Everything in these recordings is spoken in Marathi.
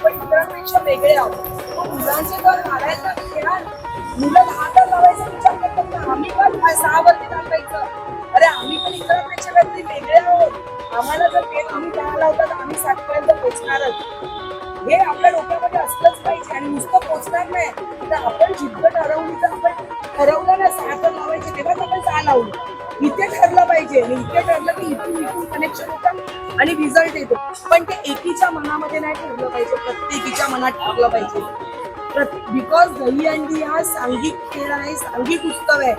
आपण इतरांपेक्षा वेगळे आहोत. मग मुलांचे तर घालायला घेणार? मुलं दहा तर लावायचा विचार करतात ना. आम्ही पण सहा वरती दाखवायचं अरे आम्ही पण इतरांपेक्षा काहीतरी वेगळे आहोत. आम्हाला जर ते आम्ही दहा लावतात आम्ही सातपर्यंत पोचणारच. हे आपल्या डोक्यामध्ये असलंच पाहिजे आणि नुसतं पोचणार नाही. तर आपण जिद्द ठरवली तर आपण ठरवलं ना सहा तर लावायचे तेव्हाच आपण सहा लावलं इथे ठरलं पाहिजे आणि इथे ठरलं की इथून इथून कनेक्शन होतं आणि रिझल्ट येतो. पण ते एकीच्या मनामध्ये नाही ठरलं पाहिजे प्रत्येकीच्या मनात ठरलं पाहिजे. बिकॉज दहीहंडी हा सांघिक खेळ आहे सांघिक उत्सव आहे.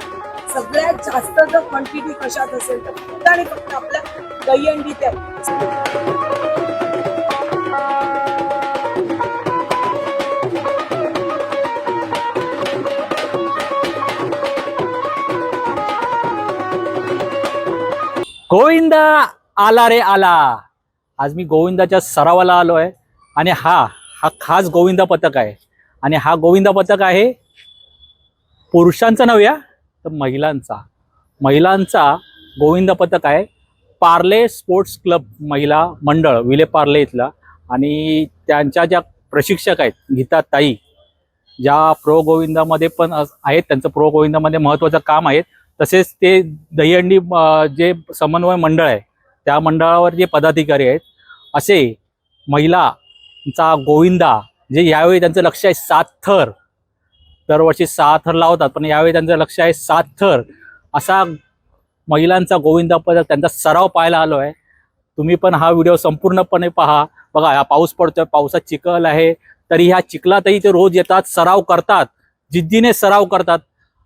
सगळ्यात जास्त जर क्वांटिटी कशात असेल तर. फक्त आणि फक्त आपल्या दहीहंडीत आहे गोविंद आला रे आला. आज मी गोविंदाच्या सरावाला आलो आहे आणि हा हा खास गोविंदा पथक आहे. आणि हा गोविंदा पथक आहे पुरुषांचा नव्या तर महिलांचा. महिलांचा गोविंदा पथक आहे पार्ले स्पोर्ट्स क्लब महिला मंडळ विले पार्ले इथला. आणि त्यांच्या ज्या प्रशिक्षक आहेत गीता ताई ज्या प्रो गोविंदामध्ये पण आहेत. त्यांचं प्रो गोविंदामध्ये महत्त्वाचं काम आहेत तसेच ते दहीहंडी जे समन्वय मंडळ आहे त्या मंडळावर जे पदाधिकारी आहेत असे महिलांचा गोविंदा जे यावेळी त्यांचं लक्ष आहे सात थर दरवर्षी सहा थर लावतात पण यावेळी त्यांचं लक्ष आहे सात थर असा महिलांचा गोविंदा पदक त्यांचा सराव पाहायला आलो आहे. तुम्ही पण हा व्हिडिओ संपूर्णपणे पहा. बघा हा पाऊस पडतोय पावसात चिखल आहे तरी ह्या चिखलातही ते रोज येतात सराव करतात जिद्दीने सराव करतात.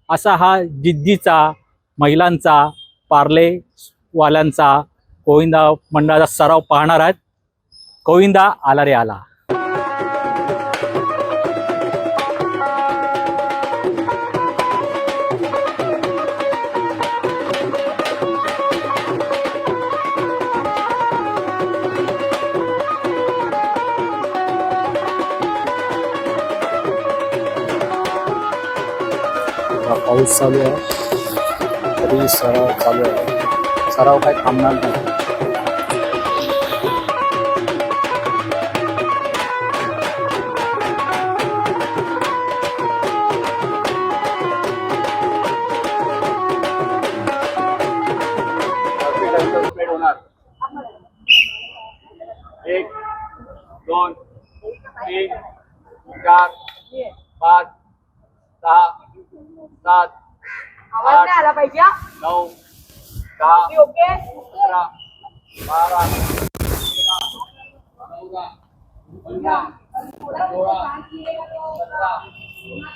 असा हा जिद्दीचा महिलांचा पार्लेवाल्यांचा गोविंदा मंडळाचा सराव पाहणार आहेत. गोविंदा आला रे आला. चालू आहे. तरी सराव चालू आहे. सराव काय थांबणार नाही. एक दोन तीन चार पाच सहा सात आवाज नाही आला पाहिजे? नऊ दहा ओके अकरा बारा तेरा चौदा पंधरा सोळा सतरा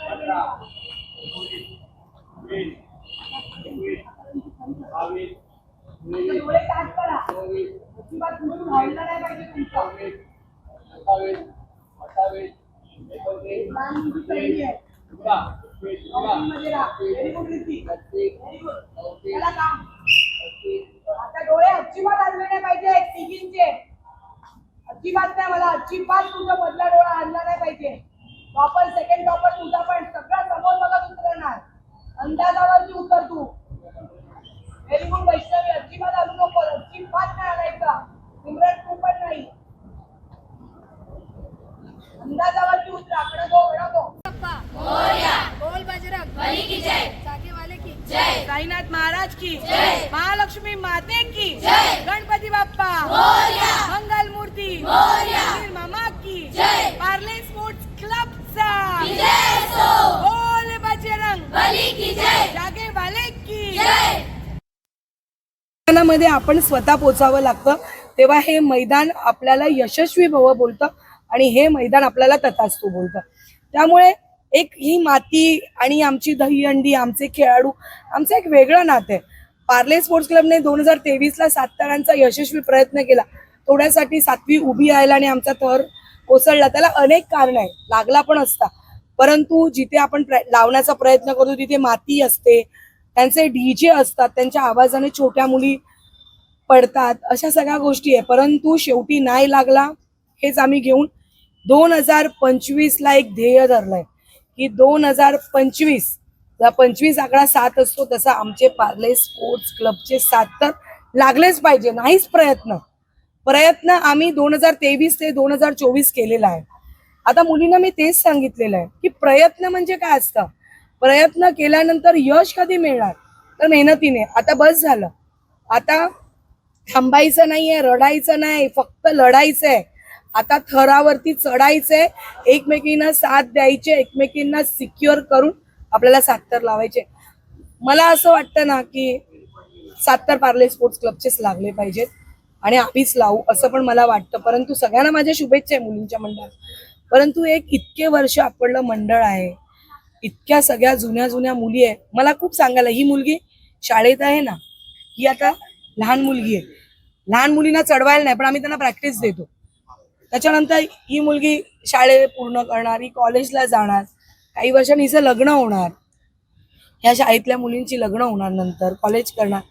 अठरा एकोणीस वीस एकवीस बावीस चोवीस सत्तावीस अठ्ठावीस एकोणतीस आता डोळे अजिबात आणले नाही पाहिजे तिघींचे. अजिबात नाही मला अजिबात तुझा मधला डोळा हलला नाही पाहिजे. टॉपर सेकंड टॉपर तुझा पण सगळं समोर बघत उतरणार. अंदाजावरती उतर तू. व्हेरी गुड वैष्णवी अजिबात हलू नको अजिबात नाही आणायचा सिमरन तू पण नाही. अंदाजावरती उतर आकडा गो वेळा गो बोल बजरंग। बली की जय। जागे वाले की। जय। साईनाथ महाराज की। जय. महालक्ष्मी माते की। जय. गणपती बाप्पा। मोरया. मंगल मूर्ती। मोरया. मामा की। जय. पार्ले स्पोर्ट्स क्लबचा विजय सो। बोल बजरंग। बली की जय। जागे वाले की। जय। मैदानामध्ये आपण स्वतः पोचावं लागतं. तेव्हा हे मैदान आपल्याला यशस्वी भव बोलतं आणि हे मैदान आपल्याला तथास्तू बोलतं. त्यामुळे एक ही माती आणि आमची दहीहंडी आमचे खेळाडू आमचं एक वेगळं नातं आहे. पार्ले स्पोर्ट्स क्लबने दोन हजार तेवीसला सात यशस्वी प्रयत्न केला. थोड्यासाठी सातवी उभी राहिला आणि आमचा थर कोसळला. त्याला अनेक कारण आहे लागला पण असता. परंतु जिथे आपण प्र- लावण्याचा प्रयत्न करतो तिथे माती असते. त्यांचे डीजे असतात. त्यांच्या आवाजाने छोट्या मुली पडतात. अशा सगळ्या गोष्टी आहे परंतु शेवटी नाही लागला हेच आम्ही घेऊन दोन हजार पंचवीसला एक ध्येय धरलंय. की दोन हजार पंचवीस पंचवीस आकडा सात असतो तसा आमचे पार्ले स्पोर्ट्स क्लबचे सात तर लागलेच पाहिजे नाहीच प्रयत्न. प्रयत्न आम्ही दोन हजार तेवीस ते दोन हजार चोवीस केलेला आहे. आता मुलींना मी तेच सांगितलेलं आहे की प्रयत्न म्हणजे काय असतं? प्रयत्न केल्यानंतर यश कधी मिळणार? तर मेहनतीने. आता बस झालं. आता थांबायचं नाहीये रडायचं नाही फक्त लढायचं आहे आता थरावरती चढायचंय. एकमेकींना साथ द्यायचे एकमेकींना सिक्युअर करून आपल्याला सात्तर लावायचे. मला असं वाटतं ना की सात्तर पार्ले स्पोर्ट्स क्लबचेच लागले पाहिजेत आणि आम्हीच लावू असं पण मला वाटतं. परंतु सगळ्यांना माझ्या शुभेच्छा आहे मुलींच्या मंडळात परंतु एक इतके वर्ष आपलं मंडळ आहे. इतक्या सगळ्या जुन्या जुन्या मुली आहे. मला खूप सांगायला ही मुलगी शाळेत आहे ना ही आता लहान मुलगी आहे. लहान मुलींना चढवायला नाही पण आम्ही त्यांना प्रॅक्टिस देतो. त्याच्यानंतर ही मुलगी शाळे पूर्ण करणार ही कॉलेजला जाणार काही वर्षांनी हिचं लग्न होणार. ह्या शाळेतल्या मुलींची लग्न होणार नंतर कॉलेज करणार.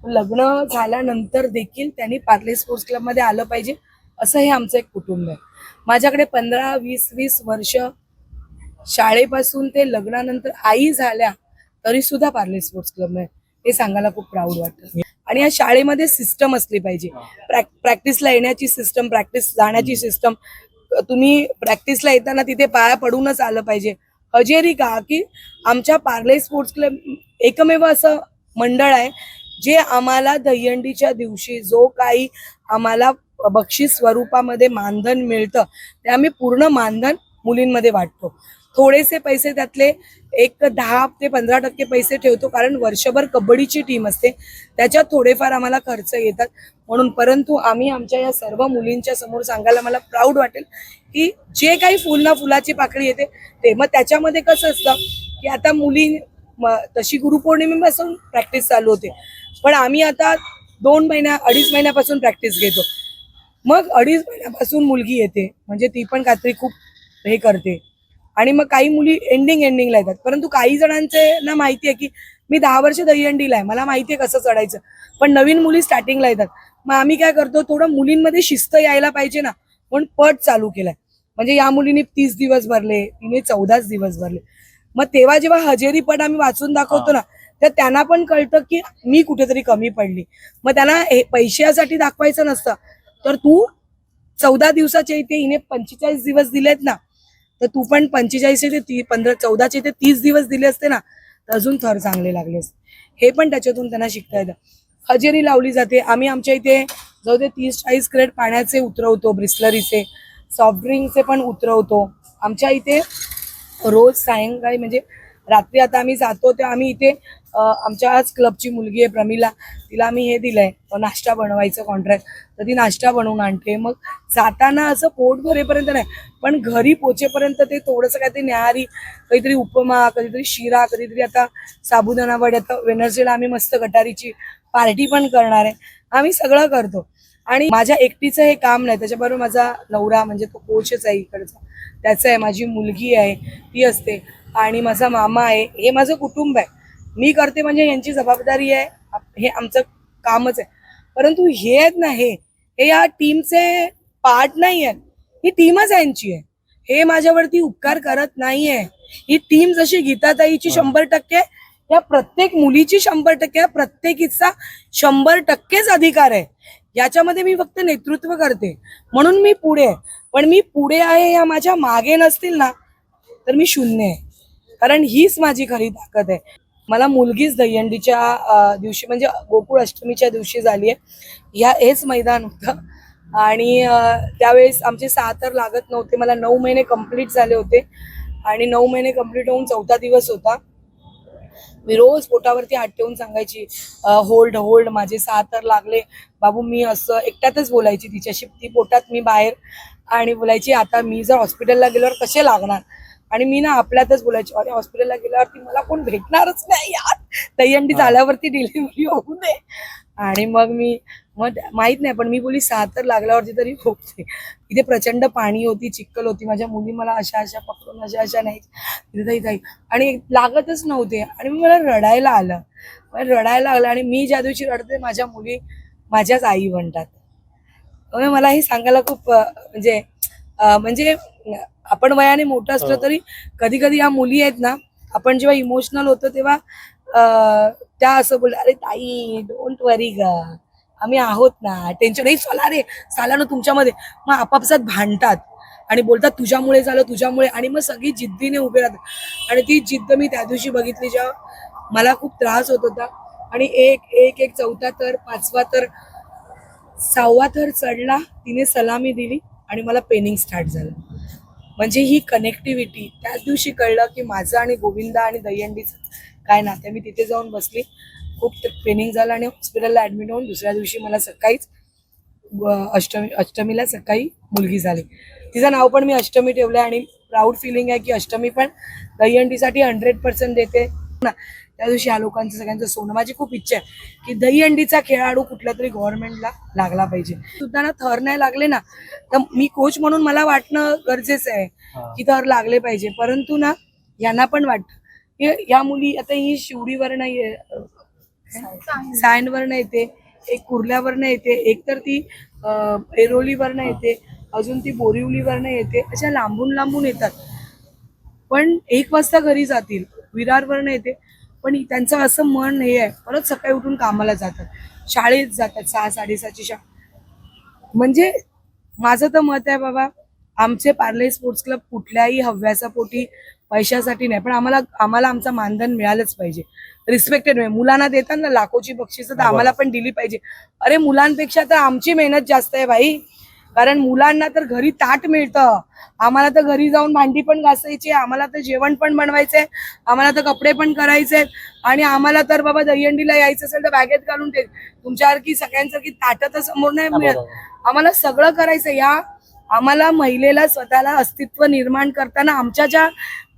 लग्न झाल्यानंतर देखील त्यांनी पार्ले स्पोर्ट्स क्लबमध्ये आलं पाहिजे असं हे आमचं एक कुटुंब आहे. माझ्याकडे पंधरा वीस वीस वर्ष शाळेपासून ते लग्नानंतर आई झाल्या तरी सुद्धा पार्ले स्पोर्ट्स क्लब आहे. हे सांगायला खूप प्राऊड वाटतं. आणि या शाळेमध्ये सिस्टम असली पाहिजे. प्रॅक प्रॅक्टिसला येण्याची सिस्टम प्रॅक्टिस जाण्याची सिस्टम तुम्ही प्रॅक्टिसला येताना तिथे पाया पडूनच आलं पाहिजे. हजेरी का की आमच्या पार्ले स्पोर्ट्स क्लब एकमेव असं मंडळ आहे जे आम्हाला दहीहंडीच्या दिवशी जो काही आम्हाला बक्षीस स्वरूपामध्ये मानधन मिळतं ते आम्ही पूर्ण मानधन मुलींमध्ये वाटतो. थोडेसे पैसे त्यातले एक दहा ते पंधरा टक्के पैसे ठेवतो कारण वर्षभर कबड्डीची टीम असते. त्याच्यात थोडेफार आम्हाला खर्च येतात. म्हणून परंतु आम्ही आमच्या या सर्व मुलींच्या समोर सांगायला मला प्राऊड वाटेल की जे काही फुल ना फुलाची पाकळी येते ते मग त्याच्यामध्ये कसं असतं की आता मुली तशी गुरुपौर्णिमेपासून प्रॅक्टिस चालू होते. पण आम्ही आता दोन महिन्या अडीच महिन्यापासून प्रॅक्टिस घेतो. मग अडीच महिन्यापासून मुलगी येते. म्हणजे ती पण काहीतरी खूप हे करते. आणि मग काही मुली एंडिंग एंडिंगला येतात. परंतु काही जणांचे ना माहिती आहे की मी दहा वर्ष दहीहंडीला आहे. मला माहिती आहे कसं चढायचं. पण नवीन मुली स्टार्टिंगला येतात. मग आम्ही काय करतो थोडं मुलींमध्ये शिस्त यायला पाहिजे ना. म्हणून पट चालू केलाय. म्हणजे या मुलीने तीस दिवस भरले तिने चौदाच दिवस भरले. मग तेव्हा जेव्हा हजेरी पट आम्ही वाचून दाखवतो ना तर त्यांना पण कळतं की मी कुठेतरी कमी पडली. मग त्यांना पैशासाठी दाखवायचं नसतं. तर तू चौदा दिवसाच्या इथे हिने पंचेचाळीस दिवस दिलेत ना तर तू पण पंचेचाळीस ते ती पंधरा चौदाचे ते तीस दिवस दिले असते ना तर अजून थर चांगले लागले असते. हे पण त्याच्यातून त्यांना शिकता येतं. हजेरी लावली जाते. आम्ही आमच्या इथे जाऊ दे तीस चाळीस क्रेट पाण्याचे उतरवतो ब्रिस्लरीचे सॉफ्ट ड्रिंकचे पण उतरवतो. आमच्या इथे रोज सायंकाळी म्हणजे रात्री आता आम्ही जातो तेव्हा आम्ही इथे आमच्या आज क्लबची मुलगी आहे प्रमिला. तिला आम्ही हे दिलंय आहे नाश्ता बनवायचं कॉन्ट्रॅक्ट तर ती नाश्ता बनवून आणते. मग जाताना असं पोट भरेपर्यंत नाही पण घरी पोचेपर्यंत ते थोडंसं काहीतरी न्याहारी काहीतरी उपमा कधीतरी शिरा कधीतरी आता साबुदाणा वडे. आता वेनर्सडेला आम्ही मस्त गटारीची पार्टी पण करणार आहे. आम्ही सगळं करतो. आणि माझ्या एकटीचं हे काम नाही त्याच्याबरोबर माझा नवरा म्हणजे तो कोचच आहे इकडचा. त्याचं आहे माझी मुलगी आहे ती असते. आणि माझा मामा आहे हे माझं कुटुंब आहे. मी करते म्हणजे यांची जबाबदारी आहे. हे आमचं कामच आहे. परंतु हे आहेत ना हे हे या टीमचे पार्ट नाही आहेत. ही टीमच यांची आहे. हे माझ्यावरती उपकार करत नाहीये. ही टीम जशी गीताताईची शंभर टक्के या प्रत्येक मुलीची शंभर टक्के या प्रत्येकीचा शंभर टक्केच अधिकार आहे. याच्यामध्ये मी फक्त नेतृत्व करते. म्हणून मी पुढे आहे. पण मी पुढे आहे या माझ्या मागे नसतील ना तर मी शून्य आहे. कारण हीच माझी खरी ताकद आहे. मला मुलगीच दहीहंडीच्या दिवशी म्हणजे गोकुळ अष्टमीच्या दिवशी झाली आहे. ह्या हेच मैदान होतं. आणि त्यावेळेस आमचे सहा तर लागत नव्हते. मला नऊ महिने कंप्लीट झाले होते. आणि नऊ महिने कंप्लीट होऊन चौथा दिवस होता. मी रोज पोटावरती हात ठेवून सांगायची होल्ड होल्ड माझे सहा तर लागले. बाबू मी असं एकट्यातच बोलायची तिच्याशी. ती पोटात मी बाहेर. आणि बोलायची आता मी जर हॉस्पिटलला गेल्यावर कसे लागणार? आणि मी ना आपल्यातच बोलायची. अरे हॉस्पिटलला गेल्यावरती मला कोण भेटणारच नाही यार. दहीहंडी झाल्यावरती डिलिव्हरी होऊ दे. आणि मग मी मग माहीत नाही पण मी बोली सहा तर लागल्यावरती तरी होते. तिथे प्रचंड पाणी होती चिक्कल होती. माझ्या मुली मला अशा अशा पकडून अशा अशा नाही तिथे ताई ताई आणि लागतच नव्हते. आणि मग मला रडायला आलं. मला रडायला आलं आणि मी ज्या दिवशी रडते माझ्या मुली माझ्याच आई म्हणतात मला हे सांगायला खूप म्हणजे म्हणजे आपण वयाने मोठं असलं तरी कधी कधी या मुली आहेत ना आपण जेव्हा इमोशनल होतो तेव्हा अं, त्या असं बोल अरे ताई डोंट वरी ग. आम्ही आहोत ना. टेन्शन नाही. चला रे. साला ना तुमच्यामध्ये. मग आपापसात भांडतात आणि बोलतात तुझ्यामुळे झालं तुझ्यामुळे. आणि मग सगळी जिद्दीने उभे राहतात. आणि ती जिद्द मी त्या दिवशी बघितली जेव्हा मला खूप त्रास होत होता. आणि एक एक एक चौथा तर पाचवा तर सहावा थर चढला तिने सलामी दिली. आणि मला पेनिंग स्टार्ट झालं. म्हणजे ही कनेक्टिव्हिटी त्याच दिवशी कळलं की माझं आणि गोविंदा आणि दहीहंडीचं काय नाते मी तिथे जाऊन बसली. खूप पेनिंग झालं आणि हॉस्पिटलला ॲडमिट होऊन दुसऱ्या दिवशी मला सकाळीच अष्टमी अष्टमीला सकाळी मुलगी झाली. तिचं नाव पण मी अष्टमी ठेवलं आणि प्राऊड फिलिंग आहे की अष्टमी पण दहीहंडीसाठी हंड्रेड पर्सेंट देते. ना त्या दिवशी ह्या लोकांचं सगळ्यांचं सोनं. माझी खूप इच्छा आहे की दहीहंडीचा खेळाडू कुठल्या तरी गव्हर्नमेंटला लागला पाहिजे. सुद्धा ना थर नाही लागले ना तर मी कोच म्हणून मला वाटणं गरजेचं आहे की थर लागले पाहिजे. परंतु ना यांना पण वाटतं. की या मुली आता ही शिवडीवर नाही सँडवरनं येते एक कुर्ल्यावरनं येते एक तर ती अं, ऐरोलीवरनं येते अजून ती बोरिवलीवरनं येते अशा लांबून लांबून येतात. पण एक वाजता घरी जातील विरारवरनं येते पण त्यांचं असं मन हे आहे. परत सकाळी उठून कामाला जातात. शाळेत जातात सहा साडेसहाची शाळा. म्हणजे माझं तर मत आहे बाबा आमचे पार्ले स्पोर्ट्स क्लब कुठल्याही हव्यासा पोटी पैशासाठी नाही पण आम्हाला आम्हाला आमचं मानधन मिळालंच पाहिजे. रिस्पेक्टेड म्हणजे मुलांना देतात ना लाखोची बक्षिसं तर आम्हाला पण दिली पाहिजे. अरे मुलांपेक्षा तर आमची मेहनत जास्त आहे भाई. कारण मुलांना तर घरी ताट मिळतं. आम्हाला तर घरी जाऊन भांडी पण घासायची आम्हाला तर जेवण पण बनवायचंय आम्हाला तर कपडे पण करायचे आणि आम्हाला तर बाबा दहीहंडीला यायचं असेल तर बॅगेत घालून ते तुमच्यासारखी सगळ्यांसारखी ताटं तर समोर नाही मिळत. आम्हाला सगळं करायचं या आम्हाला महिलेला स्वतःला अस्तित्व निर्माण करताना आमच्या ज्या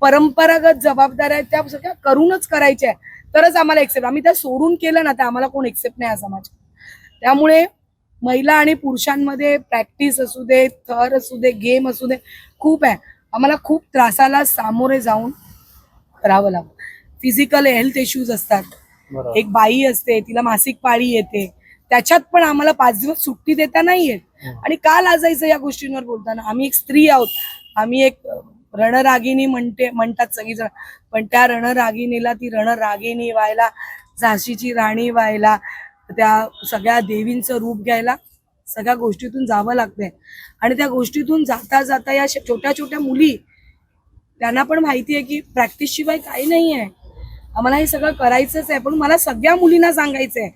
परंपरागत जबाबदाऱ्या आहेत त्या सगळ्या करूनच करायच्या तरच आम्हाला एक्सेप्ट आम्ही त्या सोडून केलं ना तर आम्हाला कोण एक्सेप्ट नाही हा समाज. त्यामुळे महिला आणि पुरुषांमध्ये प्रॅक्टिस असू दे थर असू दे गेम असू दे खूप आहे. आम्हाला खूप त्रासाला सामोरे जाऊन करावं लागतं. फिजिकल हेल्थ इश्यूज असतात. एक बाई असते तिला मासिक पाळी येते. त्याच्यात पण आम्हाला पाच दिवस सुट्टी देता नाही येत आणि का लाजायचं या गोष्टींवर बोलताना? आम्ही एक स्त्री आहोत. आम्ही एक अ, रणरागिणी म्हणते म्हणतात सगळीजण. पण त्या रणरागिणीला ती रणरागिणी व्हायला झाशीची राणी व्हायला त्या सगळ्या देवींचं रूप घ्यायला सगळ्या गोष्टीतून जावं लागतंय. आणि त्या गोष्टीतून जाता जाता या छोट्या छोट्या मुली त्यांना पण माहिती आहे की प्रॅक्टिस शिवाय काही नाही आहे आम्हाला हे सगळं करायचंच आहे पण मला सगळ्या मुलींना सांगायचं आहे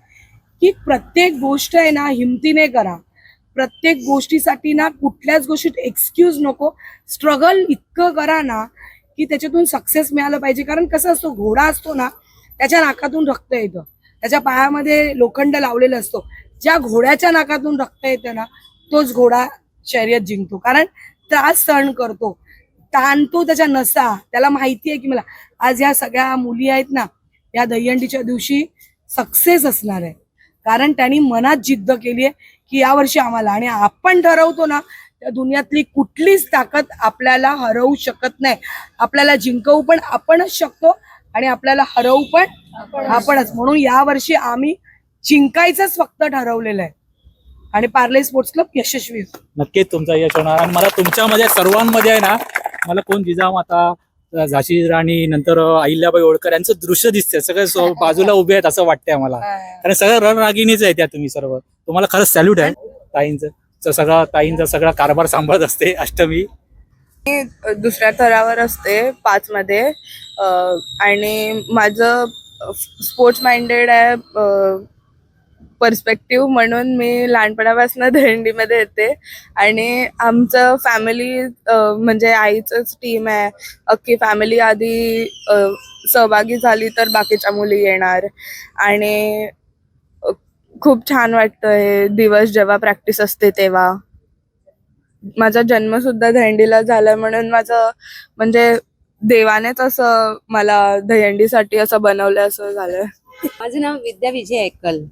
की प्रत्येक गोष्ट आहे ना हिमतीने करा. प्रत्येक गोष्टीसाठी ना कुठल्याच गोष्टीत एक्सक्यूज नको. स्ट्रगल इतकं करा ना की त्याच्यातून सक्सेस मिळालं पाहिजे. कारण कसं असतो घोडा असतो ना त्याच्या नाकातून रक्त येतं. त्याच्या पायामध्ये लोखंड लावलेलं असतो. ज्या घोड्याच्या नाकातून रक्त येतं ना तोच घोडा शर्यत जिंकतो. कारण त्रास सहन करतो. ताणतो त्याच्या नसा. त्याला माहिती आहे की मला आज या सगळ्या मुली आहेत ना या दहीहंडीच्या दिवशी सक्सेस असणार आहे. कारण त्यांनी मनात जिद्द केली आहे की यावर्षी आम्हाला आणि आपण ठरवतो ना त्या दुनियातली कुठलीच ताकद आपल्याला हरवू शकत नाही. आपल्याला जिंकवू पण आपणच शकतो आणि आपल्याला हरवू पण आपणच म्हणून यावर्षी आम्ही जिंकायचंच फक्त ठरवलेलं आहे. आणि पार्ले स्पोर्ट्स क्लब यशस्वी. नक्कीच तुमचा यश होणार. आणि मला तुमच्यामध्ये सर्वांमध्ये आहे ना मला कोण जिजामाता झाशी राणी नंतर अहिल्याबाई होळकर यांचं दृश्य दिसतंय. सगळे बाजूला उभे आहेत असं वाटतंय मला कारण सगळं रणरागिणीच आहे त्या तुम्ही सर्व. तुम्हाला खरंच सॅल्यूट आहे. ताईंचं. सगळा ताईंचा सगळा कारभार सांभाळत असते अष्टमी. मी दुसऱ्या थरावर असते पाच मध्ये आणि माझं स्पोर्ट्स माइंडेड आहे पर्स्पेक्टिव्ह म्हणून मी लहानपणापासून दहिंडीमध्ये येते. आणि आमचं फॅमिली म्हणजे आईचंच टीम आहे. अख्खी फॅमिली आधी सहभागी झाली तर बाकीच्या मुली येणार. आणि खूप छान वाटतं हे दिवस जेव्हा प्रॅक्टिस असते तेव्हा. माझा जन्म सुद्धा दहिंडीला झाला म्हणून माझं म्हणजे देवानेच असं मला दहीहंडीसाठी असं बनवलं असं झालं. माझं नाव विद्या विजय एकल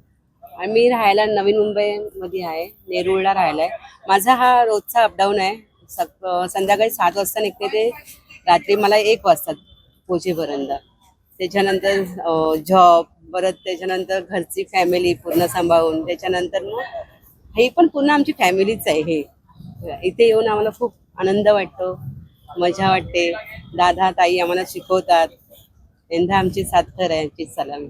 मी राहायला नवीन मुंबईमध्ये आहे नेरुळला राहायला आहे माझा हा रोजचा अपडाऊन आहे. सक संध्याकाळी सात वाजता निघते ते रात्री मला एक वाजता पोचेपर्यंत. त्याच्यानंतर जॉब परत त्याच्यानंतर घरची फॅमिली पूर्ण सांभाळून त्याच्यानंतर मग हे पण पूर्ण आमची फॅमिलीच आहे हे. इथे येऊन आम्हाला खूप आनंद वाटतो मजा वाटते. दादा ताई आम्हाला शिकवतात. यंदा आमची सात आहे आमची सलामी.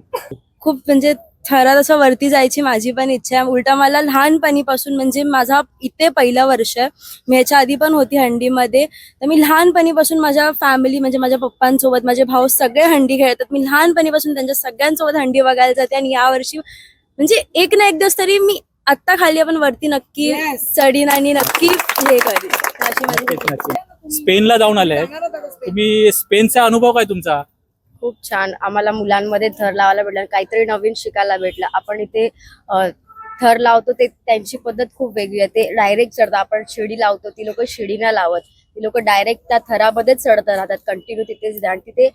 खूप म्हणजे थरात असं वरती जायची माझी पण इच्छा आहे. उलटा मला लहानपणीपासून म्हणजे माझा इथे पहिला वर्ष आहे. मी ह्याच्या आधी पण होती हंडीमध्ये. तर मी लहानपणीपासून माझ्या फॅमिली म्हणजे माझ्या पप्पांसोबत माझे भाऊ सगळे हंडी खेळतात. मी लहानपणीपासून त्यांच्या सगळ्यांसोबत हंडी बघायला जाते आणि यावर्षी म्हणजे एक ना एक दिवस तरी मी आत्ता खाली आपण वरती नक्की. चढीन आणि नक्की हे करीन. अशी माझी. स्पेनला जाऊन आले तुम्ही स्पेनचा अनुभव काय तुमचा? खूप छान. आम्हाला मुलांमध्ये थर लावायला भेटलं काहीतरी नवीन शिकायला भेटलं. आपण इथे अ, थर लावतो ते त्यांची पद्धत खूप वेगळी आहे. ते डायरेक्ट चढतात आपण शिडी लावतो ती लोक शिडी नाही लावत. ती लोक डायरेक्ट त्या थरामध्येच चढत राहतात कंटिन्यू तिथेच आणि तिथे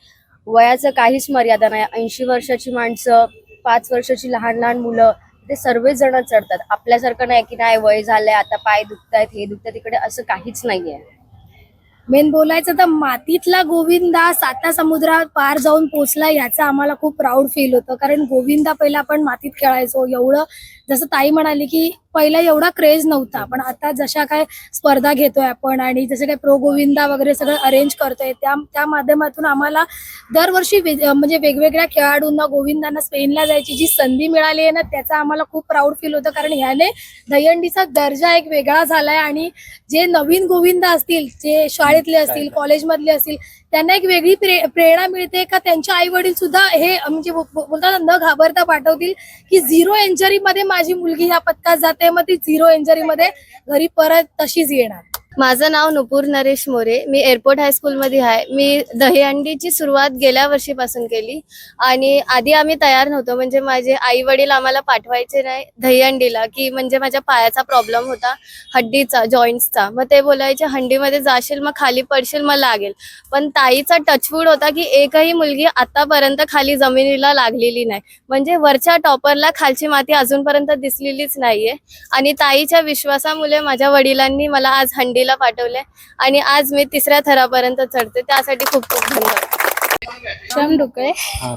वयाचं काहीच मर्यादा नाही. ऐंशी वर्षाची माणसं पाच वर्षाची लहान लहान मुलं ते सर्वच जण चढतात. आपल्यासारखं नाही की नाही वय झालंय आता पाय दुखतायत हे दुखतात तिकडे असं काहीच नाहीये. मेन बोलायचं तर मातीतला गोविंदा साता समुद्रात पार जाऊन पोचला याचा आम्हाला खूप प्राऊड फील होतं. कारण गोविंदा पहिला आपण मातीत खेळायचो. एवढं जसं ताई म्हणाली की पहिला एवढा क्रेज नव्हता पण आता जशा काय स्पर्धा घेतोय आपण आणि जसं काय प्रो गोविंदा वगैरे सगळं अरेंज करतोय त्या त्या माध्यमातून आम्हाला दरवर्षी म्हणजे वेगवेगळ्या खेळाडूंना गोविंदांना स्पेनला जायची जी संधी मिळाली आहे ना त्याचा आम्हाला खूप प्राऊड फील होतं. कारण ह्याने दहीहंडीचा दर्जा एक वेगळा झालाय आणि जे नवीन गोविंद असतील जे शाळेतले असतील कॉलेजमधले असतील त्यांना एक वेगळी प्रे- प्रेरणा मिळते का त्यांच्या आई वडील सुद्धा हे म्हणजे बोलतात न घाबरता पाठवतील की झिरो इंजरी मध्ये माझी मुलगी ह्या पथकात जाते मग ती झिरो इंजरी मध्ये घरी परत तशीच येणार. माझं नाव नुपूर नरेश मोरे. मी एअरपोर्ट हायस्कूलमध्ये आहे मी दहीहंडीची सुरुवात गेल्या वर्षीपासून केली. आणि आधी आम्ही तयार नव्हतो. म्हणजे माझे आई वडील आम्हाला पाठवायचे नाही दहीहंडीला की म्हणजे माझ्या पायाचा प्रॉब्लेम होता हड्डीचा जॉईंट्सचा मग ते बोलायचे हंडीमध्ये जाशील मग खाली पडशील मग लागेल. पण ताईचा टचवूड होता की एकही मुलगी आतापर्यंत खाली जमिनीला लागलेली नाही. म्हणजे वरच्या टॉपरला खालची माती अजूनपर्यंत दिसलेलीच नाहीये. आणि ताईच्या विश्वासामुळे माझ्या वडिलांनी मला आज हंडीला पाठवले आणि आज मी तिसऱ्या थरापर्यंत चढते. त्यासाठी खूप खूप धन्यवाद. श्रम डुकळे हा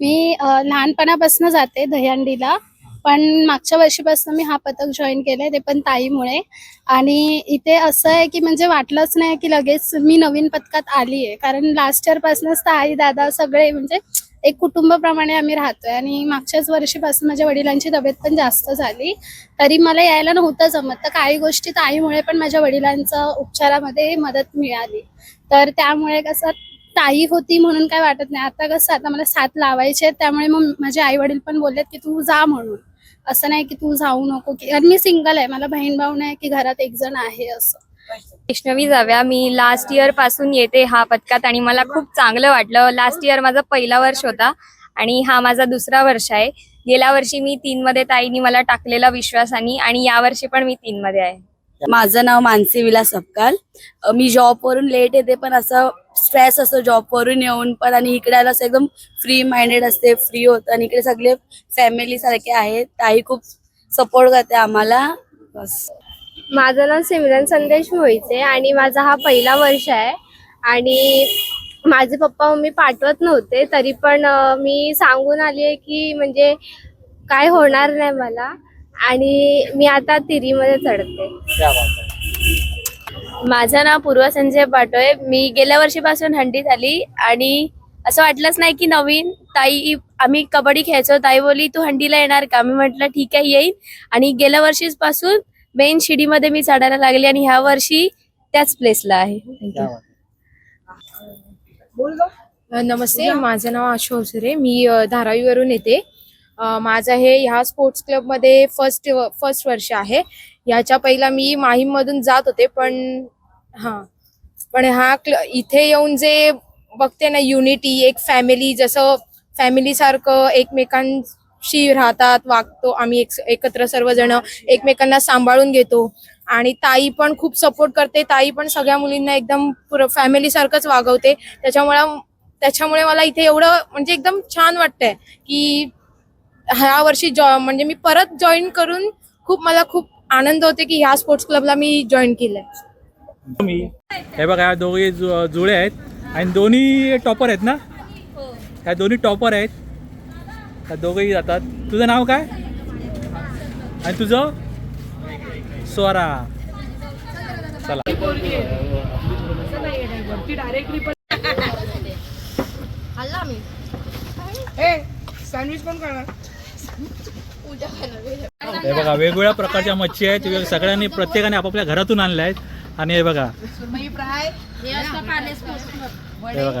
मी लहानपणापासून जाते दहीहंडीला. पण मागच्या वर्षीपासून मी हा पथक जॉईन केलंय ते पण ताईमुळे. आणि इथे असं आहे की म्हणजे वाटलंच नाही की लगेच मी नवीन पथकात आली आहे कारण लास्ट इयर पासूनच ताई दादा सगळे म्हणजे एक कुटुंबाप्रमाणे आम्ही राहतोय आणि मागच्याच वर्षीपासून माझ्या वडिलांची तब्येत पण जास्त झाली. तरी मला यायला नव्हतं जमत. तर काही गोष्टी ताईमुळे पण माझ्या वडिलांचा उपचारामध्ये मदत मिळाली. तर त्यामुळे कसं ताई होती म्हणून काय वाटत नाही. आता कसं आता मला साथ लावायचे त्यामुळे मग माझे आई वडील पण बोललेत की तू जा म्हणून. असं नाही की तू जाऊ नको की आणि मी सिंगल आहे. मला बहीण भाऊ नाही की घरात एक जण आहे असं. वैष्णवी जाव्या. मी लास्ट इयरपासून येते हा पथकात आणि मला खूप चांगलं वाटलं. लास्ट इयर माझा पहिला वर्ष होता आणि हा माझा दुसरा वर्ष आहे. गेल्या वर्षी मी तीन मध्ये ताईनी मला टाकलेला विश्वासानी आणि या वर्षी पण मी तीन मध्ये आहे. माझं नाव मानसी विलास सपकाल मी मी जॉबवरून लेट येते पण असं स्ट्रेस असतो जॉबवरून येऊन. पण आणि इकडे आलं असं एकदम फ्री माइंडेड असते फ्री होतं. आणि इकडे सगळे फॅमिली सारखे आहेत. ताई खूप सपोर्ट करते आम्हाला. बस. माझं नाव सिमरन संदेश मोहिते आणि माझा हा पहिला वर्ष आहे. आणि माझे पप्पा मम्मी पाठवत नव्हते तरी पण मी सांगून आली आहे की म्हणजे काय होणार नाही मला आणि मी आता तिरीमध्ये चढते. क्या बात आहे. माझं नाव पूर्वा संजय पाटोय मी गेल्या वर्षीपासून हंडीत आली आणि असं वाटलंच नाही की नवीन ताई आम्ही कबड्डी खेळायचो. ताई बोली तू हंडीला येणार का? मी म्हटलं ठीक आहे येईन. आणि गेल्या वर्षीपासून मेन शिडीमध्ये मी चढायला लागली आणि ह्या वर्षी त्याच प्लेसला आहे. नमस्ते माझं नाव आशा ओसुरे मी धारावीवरून येते. माझं हे ह्या स्पोर्ट्स क्लबमध्ये फर्स्ट फर्स्ट वर्ष आहे. ह्याच्या पहिला मी माहीममधून जात होते पण हां. पण हा क्ल इथे येऊन जे बघते ना युनिटी एक फॅमिली जसं फॅमिलीसारखं एकमेकांशी राहतात वागतो. आम्ही एक एकत्र सर्वजण एकमेकांना सांभाळून घेतो. आणि ताई पण खूप सपोर्ट करते. ताई पण सगळ्या मुलींना एकदम फॅमिली सारखंच वागवते. त्याच्यामुळे त्याच्यामुळे मला इथे एवढं म्हणजे एकदम छान वाटतंय की ह्या वर्षी जॉ म्हणजे मी परत जॉईन करून खूप मला खूप आनंद होते की ह्या स्पोर्ट्स क्लबला मी जॉईन केलंय. मी. हे बघा ह्या दोघे जुळे आहेत. आणि दोन्ही टॉपर आहेत ना? ह्या दोन्ही टॉपर आहेत. दोघेही जातात. तुझं नाव काय? आणि तुझं? स्वरा चला. ती डायरेक्टली पण ए सँडविच कोण करणार? हे बघा वेगवेगळ्या प्रकारच्या मच्छी आहेत. सगळ्यांनी प्रत्येकाने आपापल्या घरातून आणल्या आहेत. आणि हे बघा. हे बघा.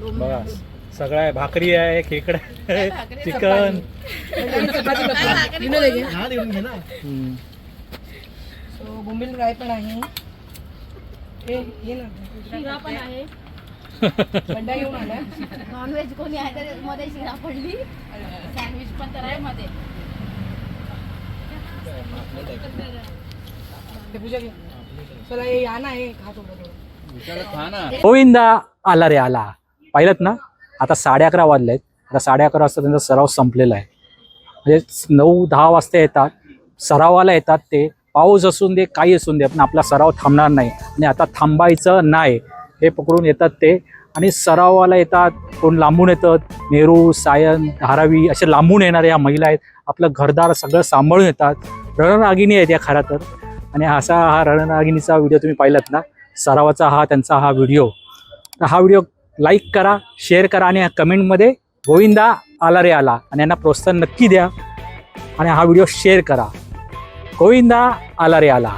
बघा सगळं आहे भाकरी आहे खेकडा आहे चिकन. So, बोंबील फ्राय पण आहे. हे ये ना. पण आहे. बंडा घेऊन आलाय नॉनव्हेज कोणी आहे तर मध्ये शिरा पडली. सँडविच पण तर आहे मध्ये. ते पूजा घे. चला हे या ना हे खात होतं गोविंदा आला रे आला. पाहिलं ना आता साडे अकरा वाजले आहेत आता साडे अकरा वाजता त्यांचा सराव संपलेला आहे. म्हणजे नऊ दहा वाजता येतात. सरावाला येतात ते. पाऊस असून दे काही असून दे पण आपला सराव थांबणार नाही. आणि आता थांबायचं नाही. हे पकडून येतात ते. आणि सरावाला येतात कोण लांबून येतात. नेहरू सायन धारावी असे लांबून येणाऱ्या या महिला आहेत. आपलं घरदार सगळं सांभाळून येतात. रणरागिणी आहेत या खऱ्या तर. आणि असा हा रणरागिणीचा व्हिडिओ तुम्ही पाहिलात ना? सरावाचा हा त्यांचा हा व्हिडिओ. तर हा व्हिडिओ लाईक करा शेअर करा आणि कमेंटमध्ये गोविंदा आला रे आला आणि यांना प्रोत्साहन नक्की द्या. आणि हा व्हिडिओ शेअर करा. गोविंदा आला रे आला.